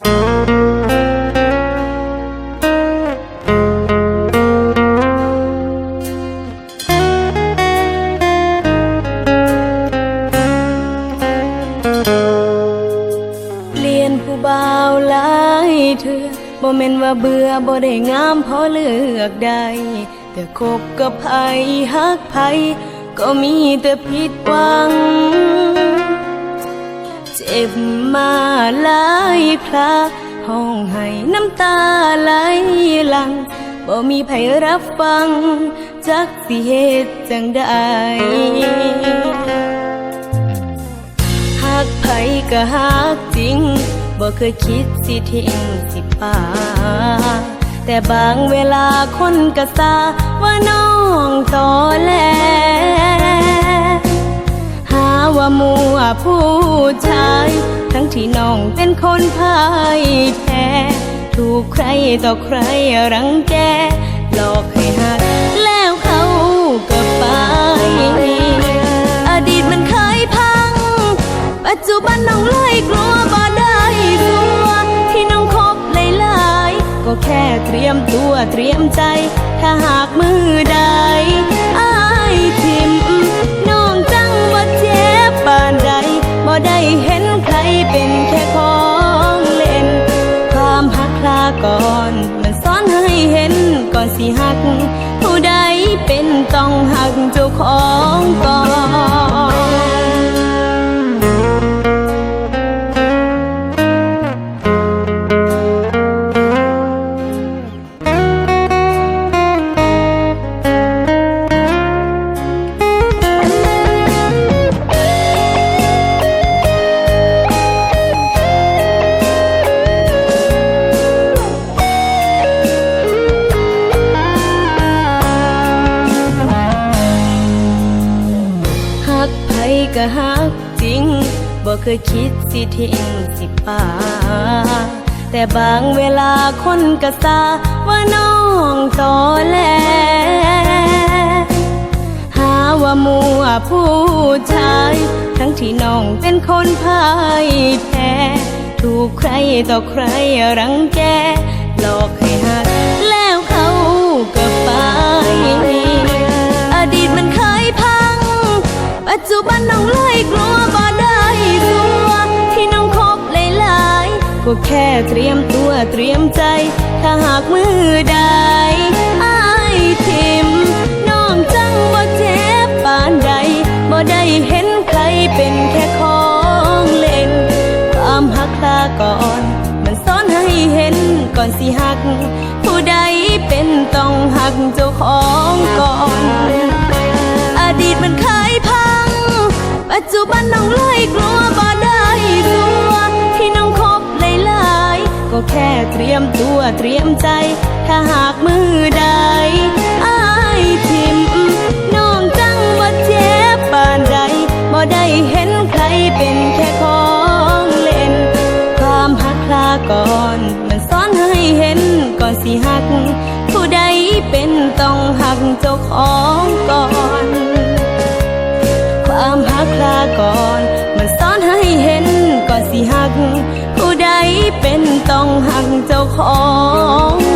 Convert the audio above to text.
เปลี่ยนผู้บ่าวหลายเถื่อบ่แม่นว่าเบื่อบ่ได้งามพอเลือกได้แต่คบกับไผฮักไผก็มีแต่ผิดหวัง เจ็บมาหลายคราห้องให้น้ำตาไหลหลังบ่มีไผรับฟัง จักสิเหตุจังใดหากไผก็หักจริงบ่เคยคิดสิทิ้งสิป่าแต่บางเวลาคนก็ซาว่าน้องตอแหลหาว่า มัวผู้ชาย ทั้งที่น้องเป็นคนพ่ายแพ้ถูกใครต่อใครรังแกหลอกให้หักแล้วเขาก็ไป อดีตมันเคยพัง ปัจจุบันน้องเลยกลัวบ่ได้ตัวที่น้องคบหลายๆก็แค่เตรียมตัวเตรียมใจ ถ้าหากมือใดอายทิม ก่อนสิหัก ผู้ใดเป็นต้องหักเจ้าของก่อน ก็หักจริงบ่เคยคิดสิทิ้งสิป่าแต่บางเวลาคนก็ซาว่าน้องตอแหลหาว่ามัวผู้ชาย ทั้งที่น้องเป็นคนพ่ายแพ้ถูกใครต่อใครรังแกหลอกใก็แค่เตรียมตัวเตรียมใจ ถ้าหากมือใดอายทิมน้องจังบ่เจ็บปานใดบ่ได้เห็นใครเป็นแค่ของเล่น ความหักลาก่อน มันสอนให้เห็นก่อนสิหัก ผู้ใดเป็นต้องหักเจ้าของก่อน อดีตมันเคยพัง ตรียมตัวเตรียมใจ ถ้าหากมือใดอายทิมน้องจังว่าเจ็บปานใดบ่ได้เห็นใครเป็นแค่ของเล่น ความหักลาก่อน มันสอนให้เห็นก่อนสิหัก ผู้ใดเป็นต้องหักเจ้าของก่อนความหักลาก่อน มันสอนให้เห็นก่อนสิหัก เป็นต้องหักเจ้าของ